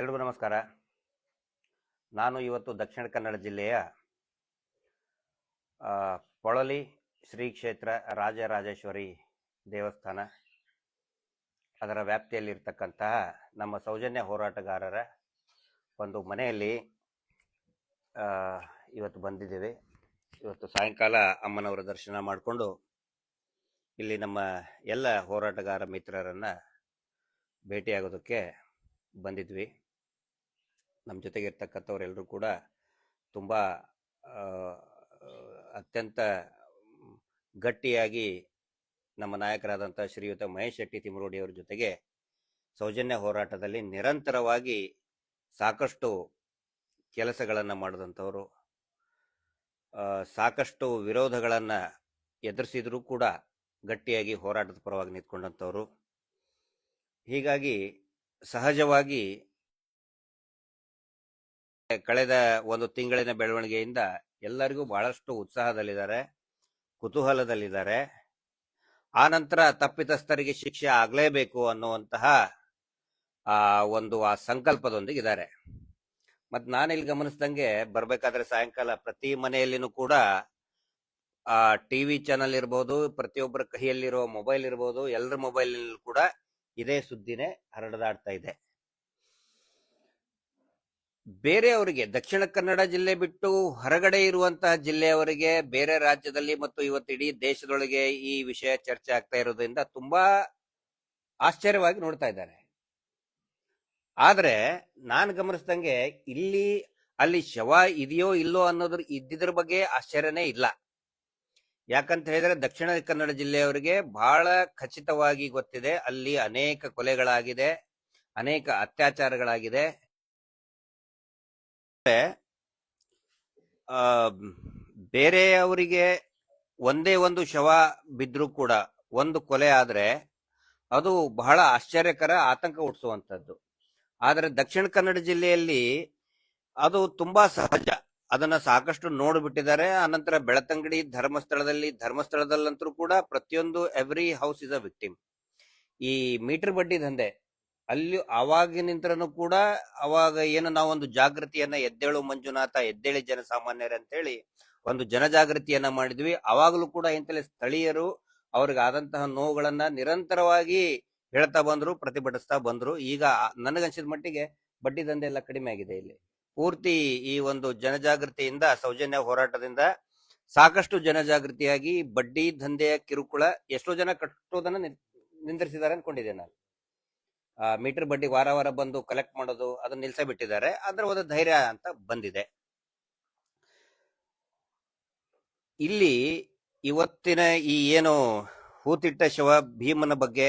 ಎಲ್ರಿಗೂ ನಮಸ್ಕಾರ. ನಾನು ಇವತ್ತು ದಕ್ಷಿಣ ಕನ್ನಡ ಜಿಲ್ಲೆಯ ಪೊಳಲಿ ಶ್ರೀ ಕ್ಷೇತ್ರ ರಾಜರಾಜೇಶ್ವರಿ ದೇವಸ್ಥಾನ, ಅದರ ವ್ಯಾಪ್ತಿಯಲ್ಲಿರ್ತಕ್ಕಂತಹ ನಮ್ಮ ಸೌಜನ್ಯ ಹೋರಾಟಗಾರರ ಒಂದು ಮನೆಯಲ್ಲಿ ಇವತ್ತು ಬಂದಿದ್ದೇವೆ. ಇವತ್ತು ಸಾಯಂಕಾಲ ಅಮ್ಮನವರ ದರ್ಶನ ಮಾಡಿಕೊಂಡು ಇಲ್ಲಿ ನಮ್ಮ ಎಲ್ಲ ಹೋರಾಟಗಾರ ಮಿತ್ರರನ್ನು ಭೇಟಿಯಾಗೋದಕ್ಕೆ ಬಂದಿದ್ವಿ. ನಮ್ಮ ಜೊತೆಗೆ ಇರ್ತಕ್ಕಂಥವರೆಲ್ಲರೂ ಕೂಡ ತುಂಬ ಅತ್ಯಂತ ಗಟ್ಟಿಯಾಗಿ ನಮ್ಮ ನಾಯಕರಾದಂಥ ಶ್ರೀಯುತ ಮಹೇಶ್ ಶೆಟ್ಟಿ ತಿಮರೋಡಿ ಅವರ ಜೊತೆಗೆ ಸೌಜನ್ಯ ಹೋರಾಟದಲ್ಲಿ ನಿರಂತರವಾಗಿ ಸಾಕಷ್ಟು ಕೆಲಸಗಳನ್ನು ಮಾಡಿದಂಥವರು. ಸಾಕಷ್ಟು ವಿರೋಧಗಳನ್ನು ಎದುರಿಸಿದರೂ ಕೂಡ ಗಟ್ಟಿಯಾಗಿ ಹೋರಾಟದ ಪರವಾಗಿ ನಿಂತ್ಕೊಂಡಂಥವ್ರು. ಹೀಗಾಗಿ ಸಹಜವಾಗಿ ಕಳೆದ ಒಂದು ತಿಂಗಳಿನ ಬೆಳವಣಿಗೆಯಿಂದ ಎಲ್ಲರಿಗೂ ಬಹಳಷ್ಟು ಉತ್ಸಾಹದಲ್ಲಿದ್ದಾರೆ, ಕುತೂಹಲದಲ್ಲಿದ್ದಾರೆ. ಆ ನಂತರ ತಪ್ಪಿತಸ್ಥರಿಗೆ ಶಿಕ್ಷೆ ಆಗಲೇಬೇಕು ಅನ್ನುವಂತಹ, ಆ, ಒಂದು, ಆ ಸಂಕಲ್ಪದೊಂದಿಗೆ ಸಂಕಲ್ಪದೊಂದಿಗಿದ್ದಾರೆ. ಮತ್ ನಾನಿಲ್ಲಿ ಗಮನಿಸ್ದಂಗೆ ಬರ್ಬೇಕಾದ್ರೆ ಸಾಯಂಕಾಲ ಪ್ರತಿ ಮನೆಯಲ್ಲಿನೂ ಕೂಡ, ಆ ಟಿವಿ ಚಾನಲ್ ಇರ್ಬೋದು, ಪ್ರತಿಯೊಬ್ಬರ ಕೈಯಲ್ಲಿರೋ ಮೊಬೈಲ್ ಇರ್ಬೋದು ಎಲ್ಲರ ಮೊಬೈಲ್ ಕೂಡ ಇದೇ ಸುದ್ದಿನೇ ಹರಡದಾಡ್ತಾ ಇದೆ. ಬೇರೆಯವರಿಗೆ, ದಕ್ಷಿಣ ಕನ್ನಡ ಜಿಲ್ಲೆ ಬಿಟ್ಟು ಹೊರಗಡೆ ಇರುವಂತಹ ಜಿಲ್ಲೆಯವರಿಗೆ, ಬೇರೆ ರಾಜ್ಯದಲ್ಲಿ ಮತ್ತು ಇವತ್ತು ಇಡೀ ದೇಶದೊಳಗೆ ಈ ವಿಷಯ ಚರ್ಚೆ ಆಗ್ತಾ ಇರೋದ್ರಿಂದ ತುಂಬಾ ಆಶ್ಚರ್ಯವಾಗಿ ನೋಡ್ತಾ ಇದ್ದಾರೆ. ಆದ್ರೆ ನಾನು ಗಮನಿಸ್ದಂಗೆ ಇಲ್ಲಿ, ಅಲ್ಲಿ ಶವ ಇದೆಯೋ ಇಲ್ಲೋ ಅನ್ನೋದ್ರ ಇದ್ದಿದ್ರ ಬಗ್ಗೆ ಆಶ್ಚರ್ಯನೇ ಇಲ್ಲ. ಯಾಕಂತ ಹೇಳಿದ್ರೆ ದಕ್ಷಿಣ ಕನ್ನಡ ಜಿಲ್ಲೆಯವರಿಗೆ ಬಹಳ ಖಚಿತವಾಗಿ ಗೊತ್ತಿದೆ. ಅಲ್ಲಿ ಅನೇಕ ಕೊಲೆಗಳಾಗಿದೆ, ಅನೇಕ ಅತ್ಯಾಚಾರಗಳಾಗಿದೆ. ಬೇರೆಯವರಿಗೆ ಒಂದೇ ಒಂದು ಶವ ಬಿದ್ರೂ ಕೂಡ ಒಂದು ಕೊಲೆ ಆದ್ರೆ ಅದು ಬಹಳ ಆಶ್ಚರ್ಯಕರ ಆತಂಕ ಹುಟ್ಟಿಸುವಂತದ್ದು ಆದ್ರೆ ದಕ್ಷಿಣ ಕನ್ನಡ ಜಿಲ್ಲೆಯಲ್ಲಿ ಅದು ತುಂಬಾ ಸಹಜ. ಅದನ್ನ ಸಾಕಷ್ಟು ನೋಡ್ಬಿಟ್ಟಿದ್ದಾರೆ. ಆನಂತರ ಬೆಳತಂಗಡಿ ಧರ್ಮಸ್ಥಳದಲ್ಲಿ ಧರ್ಮಸ್ಥಳದಲ್ಲಂತರೂ ಕೂಡ ಪ್ರತಿಯೊಂದು every house is a victim ಈ ಮೀಟರ್ ಬಡ್ಡಿ ದಂಧೆ ಅಲ್ಲಿ ಅವಾಗಿನಿಂತ್ರನು ಕೂಡ ಅವಾಗ ಏನು ನಾವೊಂದು ಜಾಗೃತಿಯನ್ನ ಎದ್ದೇಳು ಮಂಜುನಾಥ, ಎದ್ದೇಳಿ ಜನಸಾಮಾನ್ಯರು ಅಂತೇಳಿ ಒಂದು ಜನಜಾಗೃತಿಯನ್ನ ಮಾಡಿದ್ವಿ. ಅವಾಗಲೂ ಕೂಡ ಇಂತಲೇ ಸ್ಥಳೀಯರು ಅವ್ರಿಗೆ ಆದಂತಹ ನೋವುಗಳನ್ನ ನಿರಂತರವಾಗಿ ಹೇಳ್ತಾ ಬಂದ್ರು, ಪ್ರತಿಭಟಿಸ್ತಾ ಬಂದ್ರು. ಈಗ ನನಗನ್ಸಿದ ಮಟ್ಟಿಗೆ ಬಡ್ಡಿ ದಂಧೆ ಎಲ್ಲ ಕಡಿಮೆ ಆಗಿದೆ ಇಲ್ಲಿ. ಪೂರ್ತಿ ಈ ಒಂದು ಜನಜಾಗೃತಿಯಿಂದ, ಸೌಜನ್ಯ ಹೋರಾಟದಿಂದ ಸಾಕಷ್ಟು ಜನಜಾಗೃತಿಯಾಗಿ ಬಡ್ಡಿ ದಂಧೆಯ ಕಿರುಕುಳ ಎಷ್ಟೋ ಜನ ಕಟ್ಟೋದನ್ನ ನಿಂದ್ರಿಸಿದ್ದಾರೆ ನಿಂದಿರಿಸಿದ್ದಾರೆ ಅನ್ಕೊಂಡಿದ್ದೆ ನಾನು. ಮೀಟರ್ ಬಡ್ಡಿ ವಾರ ವಾರ ಬಂದು ಕಲೆಕ್ಟ್ ಮಾಡೋದು ಅದನ್ನ ನಿಲ್ಸೇ ಬಿಟ್ಟಿದ್ದಾರೆ ಅದ್ರ ಒಂದು ಧೈರ್ಯ ಅಂತ ಬಂದಿದೆ. ಇಲ್ಲಿ ಇವತ್ತಿನ ಈ ಏನು ಹೂತಿಟ್ಟ ಶವ, ಭೀಮನ ಬಗ್ಗೆ,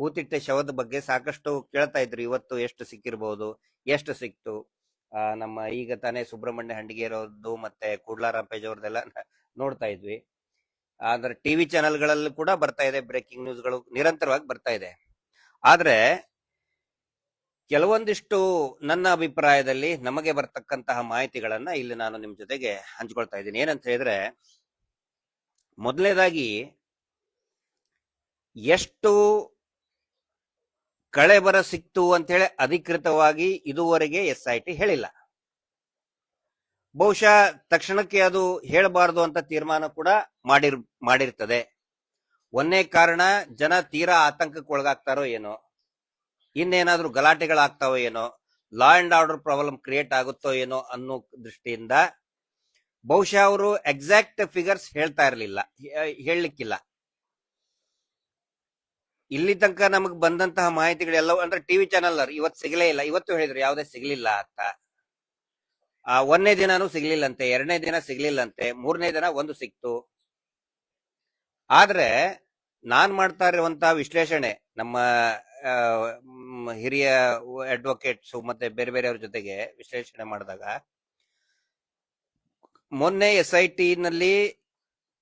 ಹೂತಿಟ್ಟ ಶವದ ಬಗ್ಗೆ ಸಾಕಷ್ಟು ಕೇಳ್ತಾ ಇದ್ರು. ಇವತ್ತು ಎಷ್ಟು ಸಿಕ್ಕಿರ್ಬೋದು, ಎಷ್ಟು ಸಿಕ್ತು? ನಮ್ಮ ಈಗ ತಾನೇ ಸುಬ್ರಹ್ಮಣ್ಯ ಹಂಡಿಗೆ ಇರೋದು ಮತ್ತೆ ಕೂಡ್ಲಾ ಅವ್ರದ್ದೆಲ್ಲ ನೋಡ್ತಾ ಇದ್ವಿ. ಆದ್ರೆ ಟಿವಿ ಚಾನೆಲ್ಗಳಲ್ಲೂ ಕೂಡ ಬರ್ತಾ ಇದೆ. ಬ್ರೇಕಿಂಗ್ ನ್ಯೂಸ್ಗಳು ನಿರಂತರವಾಗಿ ಬರ್ತಾ ಇದೆ. ಆದ್ರೆ ಕೆಲವೊಂದಿಷ್ಟು ನನ್ನ ಅಭಿಪ್ರಾಯದಲ್ಲಿ ನಮಗೆ ಬರ್ತಕ್ಕಂತಹ ಮಾಹಿತಿಗಳನ್ನ ಇಲ್ಲಿ ನಾನು ನಿಮ್ ಜೊತೆಗೆ ಹಂಚ್ಕೊಳ್ತಾ ಇದ್ದೀನಿ. ಏನಂತ ಹೇಳಿದ್ರೆ ಮೊದಲನೇದಾಗಿ ಎಷ್ಟು ಕಳೆಬರ ಸಿಕ್ತು ಅಂತ ಹೇಳಿ ಅಧಿಕೃತವಾಗಿ ಇದುವರೆಗೆ ಎಸ್ ಐ ಟಿ ಹೇಳಿಲ್ಲ. ಬಹುಶಃ ತಕ್ಷಣಕ್ಕೆ ಅದು ಹೇಳಬಾರದು ಅಂತ ತೀರ್ಮಾನ ಕೂಡ ಮಾಡಿರ್, ಮಾಡಿರ್ತದೆ. ಒಂದೇ ಕಾರಣ ಜನ ತೀರಾ ಆತಂಕಕ್ಕೆ ಒಳಗಾಗ್ತಾರೋ ಏನೋ, ಇನ್ನೇನಾದ್ರೂ ಗಲಾಟೆಗಳಾಗ್ತಾವೋ ಏನೋ law and order problem create ಆಗುತ್ತೋ ಏನೋ ಅನ್ನೋ ದೃಷ್ಟಿಯಿಂದ ಬಹುಶಃ ಅವರು ಎಕ್ಸಾಕ್ಟ್ ಫಿಗರ್ಸ್ ಹೇಳ್ತಾ ಇರಲಿಲ್ಲ ಹೇಳಲಿಕ್ಕಿಲ್ಲ. ಇಲ್ಲಿ ತನಕ ನಮಗ್ ಬಂದಂತಹ ಮಾಹಿತಿಗಳೆಲ್ಲ ಅಂದ್ರೆ ಟಿವಿ ಚಾನಲ್ ಇವತ್ತು ಸಿಗಲೇ ಇಲ್ಲ, ಇವತ್ತು ಹೇಳಿದ್ರು ಯಾವುದೇ ಸಿಗ್ಲಿಲ್ಲ ಅಂತ. ಆ ಒಂದನೇ ದಿನಾನು ಸಿಗ್ಲಿಲ್ಲಂತೆ, ಎರಡನೇ ದಿನ ಸಿಗ್ಲಿಲ್ಲಂತೆ, ಮೂರನೇ ದಿನ ಒಂದು ಸಿಕ್ತು. ಆದ್ರೆ ನಾನ್ ಮಾಡ್ತಾ ಇರುವಂತಹ ವಿಶ್ಲೇಷಣೆ ನಮ್ಮ ಹಿರಿಯ ಅಡ್ವೊಕೇಟ್ಸ್ ಮತ್ತೆ ಬೇರೆ ಬೇರೆಯವ್ರ ಜೊತೆಗೆ ವಿಶ್ಲೇಷಣೆ ಮಾಡಿದಾಗ, ಮೊನ್ನೆ ಎಸ್ ಐ ಟಿ ನಲ್ಲಿ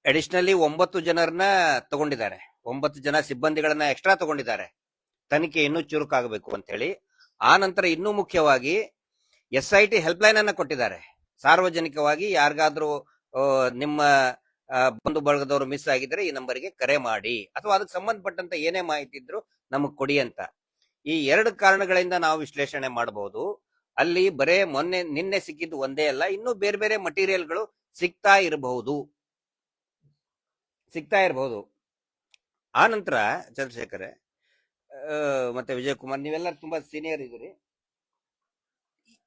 ಅಡಿಷನಲಿ ಒಂಬತ್ತು ಜನರನ್ನ ತಗೊಂಡಿದ್ದಾರೆ. ಒಂಬತ್ತು ಜನ ಸಿಬ್ಬಂದಿಗಳನ್ನ ಎಕ್ಸ್ಟ್ರಾ ತಗೊಂಡಿದ್ದಾರೆ. ತನಿಖೆ ಇನ್ನೂ ಚುರುಕಾಗಬೇಕು ಅಂತ ಹೇಳಿ ಆ ನಂತರ ಇನ್ನೂ ಮುಖ್ಯವಾಗಿ S I T help line ಅನ್ನ ಕೊಟ್ಟಿದ್ದಾರೆ. ಸಾರ್ವಜನಿಕವಾಗಿ ಯಾರಿಗಾದ್ರೂ ನಿಮ್ಮ ಬಂಧು ಬಳಗದವರು ಮಿಸ್ ಆಗಿದ್ರೆ ಈ ನಂಬರ್ಗೆ ಕರೆ ಮಾಡಿ ಅಥವಾ ಅದಕ್ಕೆ ಸಂಬಂಧಪಟ್ಟಂತ ಏನೇ ಮಾಹಿತಿ ಇದ್ರು ನಮಗ್ ಕೊಡಿ ಅಂತ. ಈ ಎರಡು ಕಾರಣಗಳಿಂದ ನಾವು ವಿಶ್ಲೇಷಣೆ ಮಾಡಬಹುದು ಅಲ್ಲಿ ಬರೇ ಮೊನ್ನೆ, ನಿನ್ನೆ ಸಿಕ್ಕಿದ್ದು ಒಂದೇ ಅಲ್ಲ, ಇನ್ನೂ ಬೇರೆ ಬೇರೆ ಮಟೀರಿಯಲ್ಗಳು ಸಿಗ್ತಾ ಇರಬಹುದು. ಸಿಗ್ತಾ ಇರಬಹುದು. ಆ ನಂತರ ಚಂದ್ರಶೇಖರ್ ಮತ್ತೆ ವಿಜಯಕುಮಾರ್ ನೀವೆಲ್ಲ ತುಂಬಾ ಸೀನಿಯರ್ ಇದ್ದೀರಿ.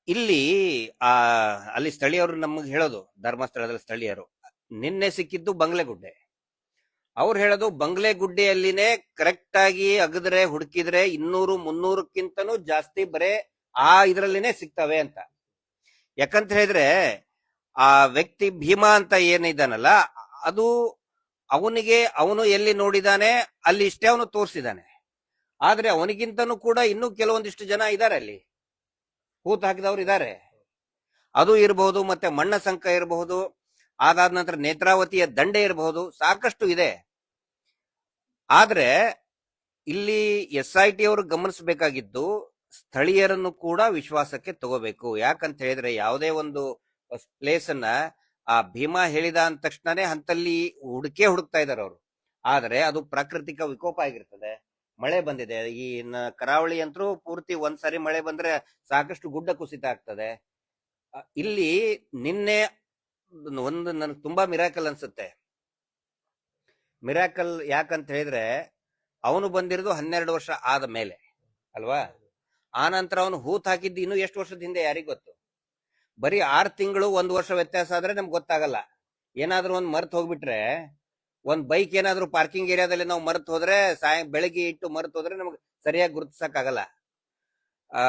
ಇಲ್ಲಿ, ಆ, ಅಲ್ಲಿ ಸ್ಥಳೀಯರು ನಮಗೆ ಹೇಳೋದು ಧರ್ಮಸ್ಥಳದಲ್ಲಿ ಸ್ಥಳೀಯರು. ನಿನ್ನೆ ಸಿಕ್ಕಿದ್ದು ಬಂಗ್ಲೆಗುಡ್ಡೆ. ಅವ್ರು ಹೇಳೋದು ಬಂಗ್ಲೆಗುಡ್ಡೆಯಲ್ಲಿನೇ ಕರೆಕ್ಟ್ ಆಗಿ ಅಗದ್ರೆ, ಹುಡುಕಿದ್ರೆ ಇನ್ನೂರು, ಮುನ್ನೂರಕ್ಕಿಂತನೂ ಜಾಸ್ತಿ ಬರೇ ಆ ಇದರಲ್ಲಿನೇ ಸಿಗ್ತವೆ ಅಂತ. ಯಾಕಂತ ಹೇಳಿದ್ರೆ, ಆ ವ್ಯಕ್ತಿ ಭೀಮಾ ಅಂತ ಏನಿದ್ದಾನಲ್ಲ, ಅದು ಅವನಿಗೆ ಅವನು ಎಲ್ಲಿ ನೋಡಿದಾನೆ, ಅಲ್ಲಿ ಇಷ್ಟೇ ಅವನು ತೋರಿಸಿದಾನೆ. ಆದ್ರೆ ಅವನಿಗಿಂತನೂ ಕೂಡ ಇನ್ನೂ ಕೆಲವೊಂದಿಷ್ಟು ಜನ ಇದಾರೆ ಅಲ್ಲಿ. ಕೂತ್ ಹಾಕಿದವ್ರು ಇದ್ದಾರೆ ಅದು ಇರಬಹುದು ಮತ್ತೆ ಮಣ್ಣ ಸಂಕ ಇರಬಹುದು ಅದಾದ ನಂತರ ನೇತ್ರಾವತಿಯ ದಂಡೆ ಇರಬಹುದು, ಸಾಕಷ್ಟು ಇದೆ. ಆದ್ರೆ, ಇಲ್ಲಿ ಎಸ್ ಐ ಟಿ ಅವರು ಗಮನಿಸಬೇಕಾಗಿದ್ದು, ಸ್ಥಳೀಯರನ್ನು ಕೂಡ ವಿಶ್ವಾಸಕ್ಕೆ ತಗೋಬೇಕು. ಯಾಕಂತ ಹೇಳಿದ್ರೆ ಯಾವುದೇ ಒಂದು ಪ್ಲೇಸ್ ಅನ್ನ ಆ ಭೀಮಾ ಹೇಳಿದ ಅಂದ ತಕ್ಷಣನೇ ಅಂತಲ್ಲಿ ಹುಡುಕೇ ಹುಡುಕ್ತಾ ಇದಾರೆ ಅವರು. ಆದ್ರೆ ಅದು ಪ್ರಾಕೃತಿಕ ವಿಕೋಪ ಆಗಿರ್ತದೆ. ಮಳೆ ಬಂದಿದೆ. ಈ ಕರಾವಳಿ ಅಂತರೂ ಪೂರ್ತಿ ಒಂದ್ಸರಿ ಮಳೆ ಬಂದ್ರೆ ಸಾಕಷ್ಟು ಗುಡ್ಡ ಕುಸಿತ ಆಗ್ತದೆ. ಇಲ್ಲಿ ನಿನ್ನೆ ಒಂದು ನನಗೆ ತುಂಬಾ ಮಿರಾಕಲ್ ಅನ್ಸುತ್ತೆ. ಮಿರಾಕಲ್ ಯಾಕಂತ ಹೇಳಿದ್ರೆ, ಅವನು ಬಂದಿರೋದು ಹನ್ನೆರಡು ವರ್ಷ ಆದ ಮೇಲೆ, ಅಲ್ವಾ? ಆ ನಂತರ ಅವನು ಹೂತ್ ಹಾಕಿದ್ದು ಇನ್ನು ಎಷ್ಟು ವರ್ಷದ ಹಿಂದೆ ಯಾರಿಗ್ ಗೊತ್ತು? ಬರೀ ಆರ್ ತಿಂಗಳು ಒಂದ್ ವರ್ಷ ವ್ಯತ್ಯಾಸ ಆದ್ರೆ ನಮ್ಗೆ ಗೊತ್ತಾಗಲ್ಲ. ಏನಾದ್ರೂ ಒಂದ್ ಮರ್ತ್ ಹೋಗ್ಬಿಟ್ರೆ, ಒಂದ್ ಬೈಕ್ ಏನಾದ್ರೂ ಪಾರ್ಕಿಂಗ್ ಏರಿಯಾದಲ್ಲಿ ನಾವು ಮರ್ತ್ ಹೋದ್ರೆ, ಸಾಯ, ಬೆಳಗ್ಗೆ ಇಟ್ಟು ಮರ್ತ್ ಹೋದ್ರೆ ನಮ್ಗೆ ಸರಿಯಾಗಿ ಗುರುತಿಸಕ್ ಆಗಲ್ಲ. ಆ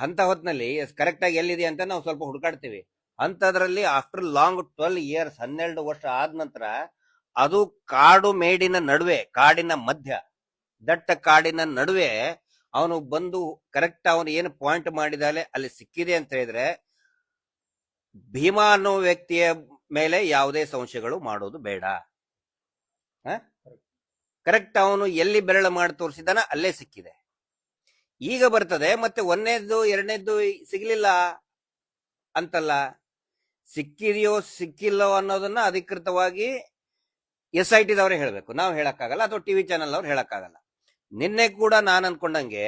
ಅಂತ ಹೊತ್ನಲ್ಲಿ ಕರೆಕ್ಟ್ ಆಗಿ ಎಲ್ಲಿದೆ ಅಂತ ನಾವು ಸ್ವಲ್ಪ ಹುಡುಕಾಡ್ತೀವಿ. ಅಂತದ್ರಲ್ಲಿ ಆಫ್ಟರ್ ಲಾಂಗ್ ಟ್ವೆಲ್ ಇಯರ್ಸ್ ಹನ್ನೆರಡು ವರ್ಷ ಆದ ನಂತರ ಅದು ಕಾಡು ಮೇಡಿನ ನಡುವೆ, ಕಾಡಿನ ಮಧ್ಯ, ದಟ್ಟ ಕಾಡಿನ ನಡುವೆ ಅವನು ಬಂದು ಕರೆಕ್ಟ್ ಅವನು ಏನು ಪಾಯಿಂಟ್ ಮಾಡಿದಾಲೆ ಅಲ್ಲಿ ಸಿಕ್ಕಿದೆ ಅಂತ ಹೇಳಿದ್ರೆ ಭೀಮಾ ಅನ್ನೋ ವ್ಯಕ್ತಿಯ ಮೇಲೆ ಯಾವುದೇ ಸಂಶಯಗಳು ಮಾಡೋದು ಬೇಡ. ಕರೆಕ್ಟ್ ಅವನು ಎಲ್ಲಿ ಬೆರಳು ಮಾಡಿ ತೋರಿಸಿದಾನ ಅಲ್ಲೇ ಸಿಕ್ಕಿದೆ. ಈಗ ಬರ್ತದೆ, ಮತ್ತೆ ಒಂದನೇದ್ದು ಎರಡನೇದ್ದು ಸಿಗ್ಲಿಲ್ಲ ಅಂತಲ್ಲ. ಸಿಕ್ಕಿದೆಯೋ ಸಿಕ್ಕಿಲ್ಲೋ ಅನ್ನೋದನ್ನ ಅಧಿಕೃತವಾಗಿ ಎಸ್ ಐ ಟಿದವರೇ ಹೇಳಬೇಕು. ನಾವು ಹೇಳಕ್ಕಾಗಲ್ಲ ಅಥವಾ ಟಿವಿ ಚಾನೆಲ್ ಅವ್ರು ಹೇಳಕ್ಕಾಗಲ್ಲ. ನಿನ್ನೆ ಕೂಡ ನಾನು ಅನ್ಕೊಂಡಂಗೆ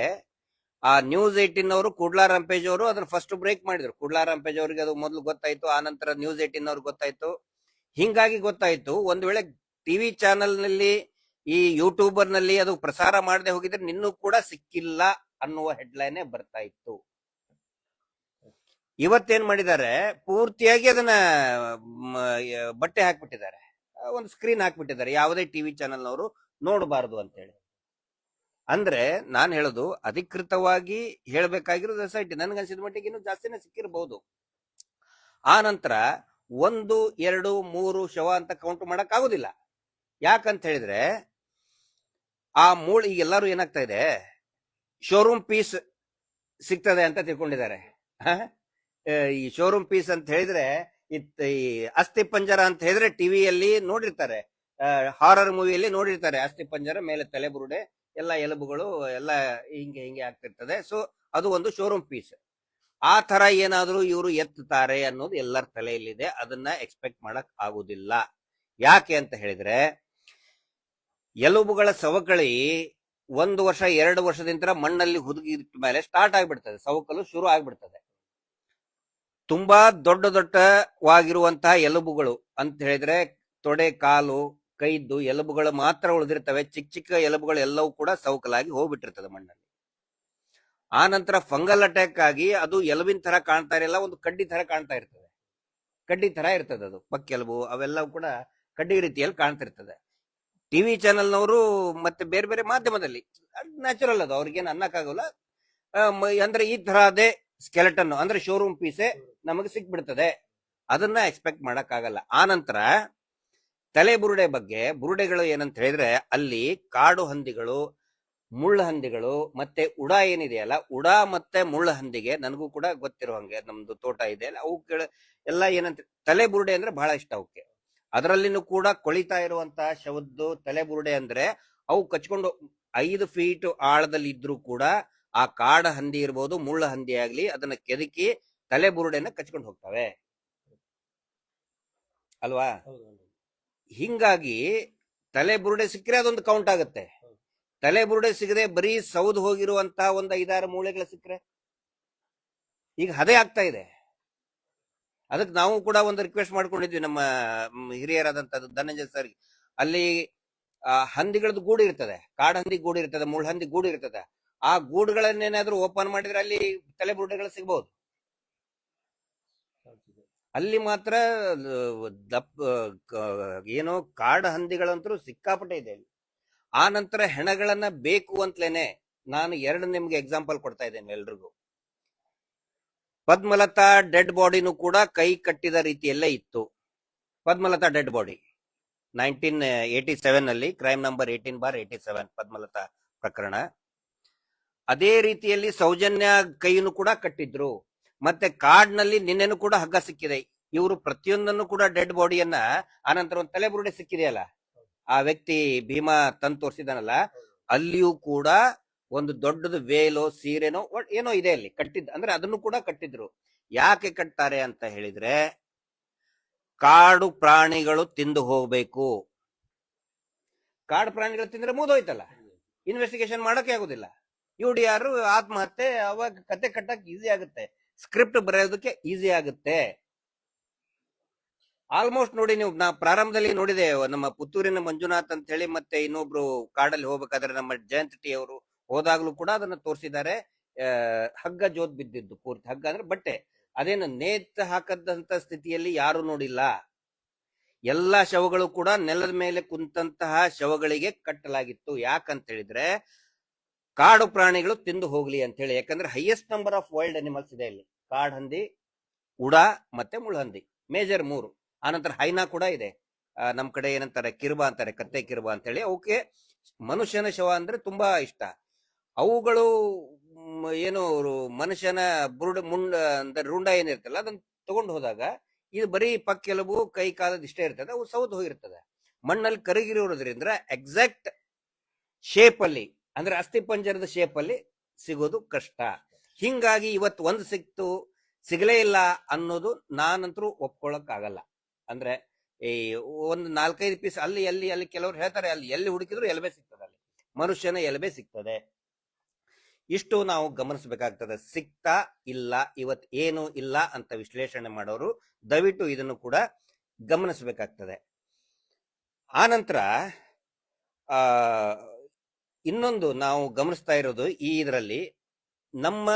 ಆ ನ್ಯೂಸ್ ಏಟಿನ್ ಅವರು ಕುಡ್ಲಾ ರಂಪೇಜ್ ಅವರು ಅದನ್ನ ಫಸ್ಟ್ ಬ್ರೇಕ್ ಮಾಡಿದ್ರು. ಕುಡ್ಲಾ ರಂಪೇಜ್ ಅವರಿಗೆ ಅದು ಮೊದಲು ಗೊತ್ತಾಯ್ತು, ಆ ನಂತರ ನ್ಯೂಸ್ ಏಟಿನ್ ಅವ್ರಿಗೆ ಗೊತ್ತಾಯ್ತು. ಹಿಂಗಾಗಿ ಗೊತ್ತಾಯ್ತು, ಒಂದ್ ವೇಳೆ ಟಿವಿ ಚಾನೆಲ್ನಲ್ಲಿ ಈ ಯೂಟ್ಯೂಬರ್ನಲ್ಲಿ ಅದು ಪ್ರಸಾರ ಮಾಡದೆ ಹೋಗಿದ್ರೆ ನಿನ್ನೂ ಕೂಡ ಸಿಕ್ಕಿಲ್ಲ ಅನ್ನುವ ಹೆಡ್ಲೈನ್ ಬರ್ತಾ ಇತ್ತು. ಇವತ್ತೇನ್ ಮಾಡಿದ್ದಾರೆ? ಪೂರ್ತಿಯಾಗಿ ಅದನ್ನ ಬಟ್ಟೆ ಹಾಕ್ಬಿಟ್ಟಿದ್ದಾರೆ. ಒಂದು ಸ್ಕ್ರೀನ್ ಹಾಕ್ಬಿಟ್ಟಿದ್ದಾರೆ. ಯಾವುದೇ ಟಿವಿ ಚಾನೆಲ್ನವರು ನೋಡಬಾರದು ಅಂತೇಳಿ. ಅಂದ್ರೆ ನಾನು ಹೇಳೋದು, ಅಧಿಕೃತವಾಗಿ ಹೇಳ್ಬೇಕಾಗಿರೋದು ಎಸ್ ಐ ಟಿ ಮಟ್ಟಿಗೆ ಇನ್ನೂ ಜಾಸ್ತಿನೇ ಸಿಕ್ಕಿರಬಹುದು ಆ ನಂತರ ಒಂದು, ಎರಡು, ಮೂರು ಶವ ಅಂತ ಕೌಂಟ್ ಮಾಡಕ್ ಆಗುದಿಲ್ಲ ಯಾಕಂತ ಹೇಳಿದ್ರೆ, ಆ ಮೂಳ, ಈಗ ಎಲ್ಲರೂ ಏನಾಗ್ತಾ ಇದೆ? ಶೋರೂಮ್ ಪೀಸ್ ಸಿಗ್ತದೆ ಅಂತ ತಿಳ್ಕೊಂಡಿದ್ದಾರೆ. ಈ ಶೋರೂಮ್ ಪೀಸ್ ಅಂತ ಹೇಳಿದ್ರೆ, ಈ ಅಸ್ಥಿ ಪಂಜರ ಅಂತ ಹೇಳಿದ್ರೆ ಟಿವಿಯಲ್ಲಿ ನೋಡಿರ್ತಾರೆ. ಹಾರರ್ ಮೂವಿಯಲ್ಲಿ ನೋಡಿರ್ತಾರೆ. ಅಸ್ಥಿ ಪಂಜರ ಮೇಲೆ ತಲೆ ಬುರುಡೆ, ಎಲ್ಲ ಎಲುಬುಗಳು, ಎಲ್ಲ ಹಿಂಗೆ ಹಿಂಗೆ ಆಗ್ತಿರ್ತದೆ. ಸೊ ಅದು ಒಂದು ಶೋರೂಮ್ ಪೀಸ್ ಆ ತರ ಏನಾದ್ರೂ ಇವರು ಎತ್ತುತ್ತಾರೆ ಅನ್ನೋದು ಎಲ್ಲರ ತಲೆಯಲ್ಲಿದೆ. ಅದನ್ನ ಎಕ್ಸ್ಪೆಕ್ಟ್ ಮಾಡಕ್ ಆಗುದಿಲ್ಲ. ಯಾಕೆ ಅಂತ ಹೇಳಿದ್ರೆ, ಎಲುಬುಗಳ ಸವಕಳಿ ಒಂದು ವರ್ಷ, ಎರಡು ವರ್ಷದಿಂದ ಮಣ್ಣಲ್ಲಿ ಹುದುಗಿದ ಮೇಲೆ ಸ್ಟಾರ್ಟ್ ಆಗ್ಬಿಡ್ತದೆ. ಸವಕಲು ಶುರು ಆಗ್ಬಿಡ್ತದೆ. ತುಂಬಾ ದೊಡ್ಡ ದೊಡ್ಡವಾಗಿರುವಂತಹ ಎಲುಬುಗಳು ಅಂತ ಹೇಳಿದ್ರೆ ತೊಡೆ, ಕಾಲು, ಕೈದ್ದು ಎಲುಬುಗಳು ಮಾತ್ರ ಉಳಿದಿರ್ತವೆ. ಚಿಕ್ಕ ಚಿಕ್ಕ ಎಲುಬುಗಳು ಎಲ್ಲವೂ ಕೂಡ ಸೌಕಲಾಗಿ ಹೋಗ್ಬಿಟ್ಟಿರ್ತದೆ ಮಣ್ಣಲ್ಲಿ. ಆ ನಂತರ ಫಂಗಲ್ ಅಟ್ಯಾಕ್ ಆಗಿ ಅದು ಎಲುಬಿನ ತರ ಕಾಣ್ತಾ ಇರಲ್ಲ ಒಂದು ಕಡ್ಡಿ ತರ ಕಾಣ್ತಾ ಇರ್ತದೆ. ಕಡ್ಡಿ ತರ ಇರ್ತದೆ ಅದು ಪಕ್ಕೆಲುಬು ಅವೆಲ್ಲವೂ ಕೂಡ ಕಡ್ಡಿ ರೀತಿಯಲ್ಲಿ ಕಾಣ್ತಿರ್ತದೆ. ಟಿವಿ ಚಾನೆಲ್ನವರು ಮತ್ತೆ ಬೇರೆ ಬೇರೆ ಮಾಧ್ಯಮದಲ್ಲಿ ನ್ಯಾಚುರಲ್ ಅದು, ಅವ್ರಿಗೇನು ಅನ್ನಕ್ಕಾಗಲ್ಲ. ಅಂದ್ರೆ ಈ ತರದೇ ಸ್ಕೆಲೆಟನ್ ಅಂದ್ರೆ ಶೋರೂಮ್ ಪೀಸೆ ನಮಗೆ ಸಿಕ್ಬಿಡ್ತದೆ. ಅದನ್ನ ಎಕ್ಸ್ಪೆಕ್ಟ್ ಮಾಡಕ್ಕಾಗಲ್ಲ. ನಂತರ ತಲೆ ಬುರುಡೆ ಬಗ್ಗೆ ಬುರುಡೆಗಳು ಏನಂತ ಹೇಳಿದ್ರೆ ಅಲ್ಲಿ ಕಾಡು ಹಂದಿಗಳು, ಮುಳ್ಳು ಹಂದಿಗಳು ಮತ್ತೆ ಉಡ ಏನಿದೆಯಲ್ಲ ಉಡ ಮತ್ತೆ ಮುಳ್ಳು ಹಂದಿಗೆ ನನಗೂ ಕೂಡ ಗೊತ್ತಿರೋ ಹಂಗೆ ನಮ್ದು ತೋಟ ಇದೆ. ಅವು ಎಲ್ಲ ಏನಂತ ತಲೆ ಬುರುಡೆ ಅಂದ್ರೆ ಬಹಳ ಇಷ್ಟ ಅವಕ್ಕೆ ಅದರಲ್ಲಿನೂ ಕೂಡ ಕೊಳಿತಾ ಇರುವಂತಹ ಶವದ್ದು ತಲೆ ಬುರುಡೆ ಅಂದ್ರೆ ಅವು ಕಚ್ಕೊಂಡು ಐದು ಫೀಟ್ ಆಳದಲ್ಲಿ ಇದ್ರೂ ಕೂಡ ಆ ಕಾಡ ಹಂದಿ ಇರ್ಬೋದು, ಮುಳ್ಳ ಹಂದಿ ಆಗ್ಲಿ ಅದನ್ನ ಕೆದಕಿ ತಲೆ ಬುರುಡೆನ ಕಚ್ಕೊಂಡು ಹೋಗ್ತವೆ. ಅಲ್ವಾ? ಹಿಂಗಾಗಿ ತಲೆ ಬುರುಡೆ ಸಿಕ್ಕರೆ ಅದೊಂದು ಕೌಂಟ್ ಆಗುತ್ತೆ. ತಲೆಬುರುಡೆ ಸಿಗದೆ ಬರೀ ಸೌದು ಹೋಗಿರುವಂತ ಒಂದು ಐದಾರು ಮೂಳೆಗಳು ಸಿಕ್ಕರೆ ಈಗ ಅದೇ ಆಗ್ತಾ ಇದೆ. ಅದಕ್ಕೆ ನಾವು ಕೂಡ ಒಂದು ರಿಕ್ವೆಸ್ಟ್ ಮಾಡ್ಕೊಂಡಿದ್ವಿ ನಮ್ಮ ಹಿರಿಯರಾದಂತ ಧನಂಜಯ ಸರ್ ಅಲ್ಲಿ ಹಂದಿಗಳದ್ದು ಗೂಡು ಇರ್ತದೆ. ಕಾಡ ಹಂದಿ ಗೂಡು ಇರ್ತದೆ ಮುಳ್ಳು ಹಂದಿ ಗೂಡು ಇರ್ತದೆ. ಆ ಗೂಡುಗಳನ್ನೇನಾದ್ರೂ ಓಪನ್ ಮಾಡಿದ್ರೆ ಅಲ್ಲಿ ತಲೆ ಬುರುಡೆಗಳು ಸಿಗಬಹುದು ಅಲ್ಲಿ ಮಾತ್ರ ಆ, ದಪ್ ಆ, ಕ- ಏನೋ ಕಾಡು ಹಂದಿಗಳಂತೂ ಸಿಕ್ಕಾಪಟ್ಟೆ ಇದೆ. ಆ ನಂತರ ಹೆಣಗಳನ್ನ ಬೇಕು ಅಂತಲೇನೆ ನಾನು ಎರಡು ನಿಮ್ಗೆ ಎಕ್ಸಾಂಪಲ್ ಕೊಡ್ತಾ ಇದ್ದೇನೆ ಎಲ್ರಿಗೂ. ಪದ್ಮಲತಾ ಡೆಡ್ ಬಾಡಿನೂ ಕೂಡ ಕೈ ಕಟ್ಟಿದ ರೀತಿಯಲ್ಲೇ ಇತ್ತು. Padmalatha dead body. Nineteen eighty seven ಅಲ್ಲಿ crime number eighteen bar eighty seven Padmalatha ಪ್ರಕರಣ. ಅದೇ ರೀತಿಯಲ್ಲಿ ಸೌಜನ್ಯ ಕೈಯನ್ನು ಕೂಡ ಕಟ್ಟಿದ್ರು. ಮತ್ತೆ ಕಾಡ್ನಲ್ಲಿ ನಿನ್ನೆನೂ ಕೂಡ ಹಗ್ಗ ಸಿಕ್ಕಿದೆ. ಇವರು ಪ್ರತಿಯೊಂದನ್ನು ಕೂಡ ಡೆಡ್ ಬಾಡಿಯನ್ನ ಆನಂತರ ಒಂದು ತಲೆಬುರುಡೆ ಸಿಕ್ಕಿದೆಯಲ್ಲ? ಆ ವ್ಯಕ್ತಿ ಭೀಮಾ ತಂದು ತೋರಿಸಿದಾನಲ್ಲ ಅಲ್ಲಿಯೂ ಕೂಡ ಒಂದು ದೊಡ್ಡದು ವೇಲೋ, ಸೀರೆನೋ ಏನೋ ಇದೆ ಅಲ್ಲಿ ಕಟ್ಟಿದ್ ಅಂದ್ರೆ ಅದನ್ನು ಕೂಡ ಕಟ್ಟಿದ್ರು. ಯಾಕೆ ಕಟ್ತಾರೆ ಅಂತ ಹೇಳಿದ್ರೆ, ಕಾಡು ಪ್ರಾಣಿಗಳು ತಿಂದು ಹೋಗ್ಬೇಕು. ಕಾಡು ಪ್ರಾಣಿಗಳು ತಿಂದ್ರೆ ಮುಗಿದೋಯ್ತಲ್ಲ? ಇನ್ವೆಸ್ಟಿಗೇಷನ್ ಮಾಡೋಕೆ ಆಗುದಿಲ್ಲ. ಯು ಡಿ ಆರ್ ಆತ್ಮಹತ್ಯೆ ಅವಾಗ ಕತೆ ಕಟ್ಟಕ್ ಈಸಿ ಆಗುತ್ತೆ. ಸ್ಕ್ರಿಪ್ಟ್ ಬರೆಯೋದಕ್ಕೆ ಈಸಿ ಆಗುತ್ತೆ. ಆಲ್ಮೋಸ್ಟ್ ನೋಡಿ ನೀವು, ನಾ ಪ್ರಾರಂಭದಲ್ಲಿ ನೋಡಿದೆ, ನಮ್ಮ ಪುತ್ತೂರಿನ ಮಂಜುನಾಥ್ ಅಂತ ಹೇಳಿ, ಮತ್ತೆ ಇನ್ನೊಬ್ರು ಕಾಡಲ್ಲಿ ಹೋಗ್ಬೇಕಾದ್ರೆ ನಮ್ಮ ಜಯಂತ್ ಟಿ ಅವರು ಹೋದಾಗ್ಲೂ ಕೂಡ ಅದನ್ನ ತೋರಿಸಿದ್ದಾರೆ. ಹಗ್ಗ ಜೋತ್ ಬಿದ್ದಿದ್ದು, ಪೂರ್ತಿ ಹಗ್ಗ ಅಂದ್ರೆ ಬಟ್ಟೆ. ಅದೇನು ನೇತ್ ಹಾಕದಂತ ಸ್ಥಿತಿಯಲ್ಲಿ ಯಾರು ನೋಡಿಲ್ಲ. ಎಲ್ಲಾ ಶವಗಳು ಕೂಡ ನೆಲದ ಮೇಲೆ ಕುಂತಹ ಶವಗಳಿಗೆ ಕಟ್ಟಲಾಗಿತ್ತು. ಯಾಕಂತ ಹೇಳಿದ್ರೆ ಕಾಡು ಪ್ರಾಣಿಗಳು ತಿಂದು ಹೋಗ್ಲಿ ಅಂತ ಹೇಳಿ. ಯಾಕಂದ್ರೆ highest number of wild animals ಇದೆ ಇಲ್ಲಿ. ಕಾಡ್ ಹಂದಿ, ಉಡ ಮತ್ತೆ ಮುಳ್ಹಂದಿ ಮೇಜರ್ ಮೂರು. ಆನಂತರ ಹೈನಾ ಕೂಡ ಇದೆ. ನಮ್ಮ ನಮ್ ಕಡೆ ಏನಂತಾರೆ? ಕಿರ್ಬ ಅಂತಾರೆ, ಕತ್ತೆ ಕಿರ್ಬ ಅಂತ ಹೇಳಿ ಅವಕ್ಕೆ ಮನುಷ್ಯನ ಶವ ಅಂದ್ರೆ ತುಂಬಾ ಇಷ್ಟ. ಅವುಗಳು ಏನು ಮನುಷ್ಯನ ಬುರುಡ ಮುಂಡ, ಅಂದ್ರೆ ರುಂಡ ಏನಿರ್ತಲ್ಲ ಅದನ್ನ ತಗೊಂಡು ಹೋದಾಗ ಇದು ಬರೀ ಪಕ್ಕೆಲುಬು ಕೈ ಕಾಲದ ಇಷ್ಟೇ ಇರ್ತದೆ. ಅವು ಸೌದ್ ಹೋಗಿರ್ತದೆ. ಮಣ್ಣಲ್ಲಿ ಕರಗಿರೋದ್ರಿಂದ ಎಕ್ಸಾಕ್ಟ್ ಶೇಪ್ ಅಲ್ಲಿ ಅಂದ್ರೆ ಅಸ್ಥಿಪಂಜರದ ಪಂಜರದ ಶೇಪ್ ಅಲ್ಲಿ ಸಿಗೋದು ಕಷ್ಟ. ಹಿಂಗಾಗಿ ಇವತ್ತು ಒಂದು ಸಿಕ್ತು, ಸಿಗಲೇ ಇಲ್ಲ ಅನ್ನೋದು ನಾನಂತರೂ ಒಪ್ಕೊಳ್ಳೋಕ್ಕಾಗಲ್ಲ ಅಂದ್ರೆ ಈ ಒಂದು ನಾಲ್ಕೈದು ಪೀಸ್ ಅಲ್ಲಿ ಎಲ್ಲಿ ಅಲ್ಲಿ ಕೆಲವರು ಹೇಳ್ತಾರೆ, ಅಲ್ಲಿ ಎಲ್ಲಿ ಹುಡುಕಿದ್ರು ಎಲ್ಬೇ ಸಿಗ್ತದೆ ಅಲ್ಲಿ. ಮನುಷ್ಯನ ಎಲ್ಬೇ ಸಿಗ್ತದೆ. ಇಷ್ಟು ನಾವು ಗಮನಿಸಬೇಕಾಗ್ತದೆ. ಸಿಗ್ತಾ ಇಲ್ಲ, ಇವತ್ ಏನು ಇಲ್ಲ ಅಂತ ವಿಶ್ಲೇಷಣೆ ಮಾಡೋರು ದಯವಿಟ್ಟು ಇದನ್ನು ಕೂಡ ಗಮನಿಸಬೇಕಾಗ್ತದೆ. ಆನಂತರ ಆ ಇನ್ನೊಂದು ನಾವು ಗಮನಿಸ್ತಾ ಇರೋದು ಈ ಇದರಲ್ಲಿ ನಮ್ಮ